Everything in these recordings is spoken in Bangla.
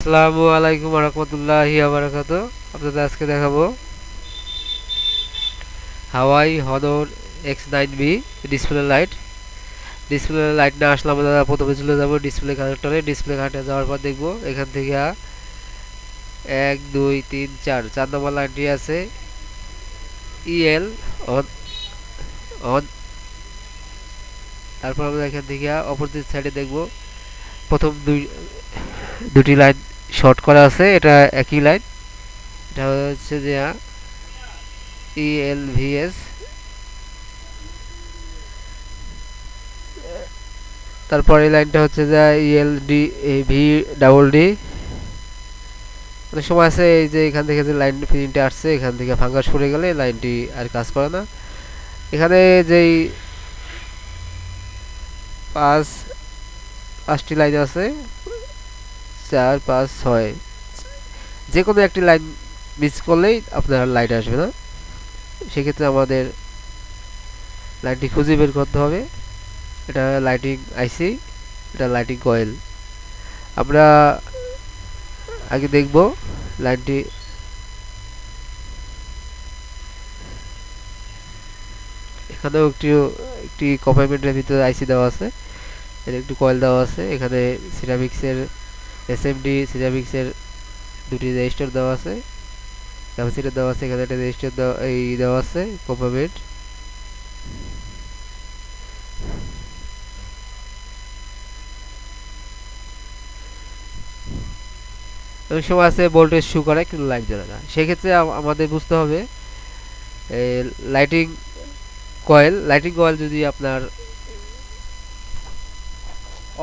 আসসালামু আলাইকুম রহমতুল্লাহি আবরাকাত আপনাদের আজকে দেখাবো Huawei Honor X nine B display light. Display light না আসলে আমরা প্রথমে চলে যাব ডিসপ্লে কানেক্টরে। ডিসপ্লে কানেক্টরে যাওয়ার পর দেখব এখান থেকে এক, দুই, তিন, চার চার নম্বর লাইনটি আছে ইএল অন অন। তারপর আমরা এখান থেকে অপোজিট সাইডে দেখব প্রথম দুই, দুটি লাইন শর্ট করা আছে, এটা একই লাইন এটা হচ্ছে যে ইএলভিএস তারপর এই লাইনটা হচ্ছে যে ইএলডি ভি ডাবল ডি অনেক সময় আছে এই যে এখান থেকে যে লাইন প্রিন্টে আসছে, এখান থেকে ফাঙ্গাস পড়ে গেলে লাইনটি আর কাজ করে না। এখানে যেই পাঁচ, পাঁচটি লাইন আছে চার, পাঁচ, ছয়। যে কোনো একটি লাইন মিস করলেই আপনার লাইট আসবে না। সেক্ষেত্রে আমাদের লাইনটি খুঁজে বের করতে হবে। এটা লাইটিং আইসি এটা লাইটিং কয়েল আমরা আগে দেখব লাইনটি এখানেও একটি একটি কম্পার্টমেন্টের ভিতরে আইসি দেওয়া আছে। এর একটু কয়েল দেওয়া আছে। এখানে সিরামিক্সের এসএমডি সিরামিক্সের দুটি রেজিস্টার দেওয়া আছে। ক্যাপাসিটার দেওয়া আছে, এখানে একটা রেজিস্টার দেওয়া, এই দেওয়া আছে কম্পার্টমেন্ট অনেক সময় আছে ভোল্টেজ শু করে, কিন্তু লাইট জ্বলে না। সেক্ষেত্রে আম- আমাদের বুঝতে হবে লাইটিং কয়েল লাইটিং কয়েল যদি আপনার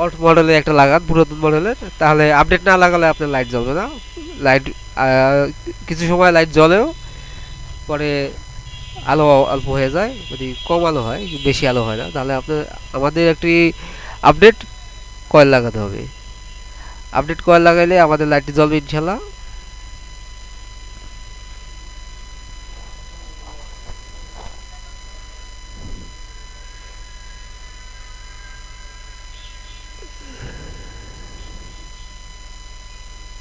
অল্ট মডেলে একটা লাগান, পুরাতন মডেলের তাহলে আপডেট না লাগালে আপনার লাইট জ্বলবে না। লাইট কিছু সময় লাইট জ্বলেও পরে আলো অল্প হয়ে যায় মানে কম আলো হয়, বেশি আলো হয় না, তাহলে আপনার, আমাদের একটি আপডেট কয়েল লাগাতে হবে। আপডেট কয়েল লাগাইলে আমাদের লাইটটি জ্বলবে ইনশাল্লাহ।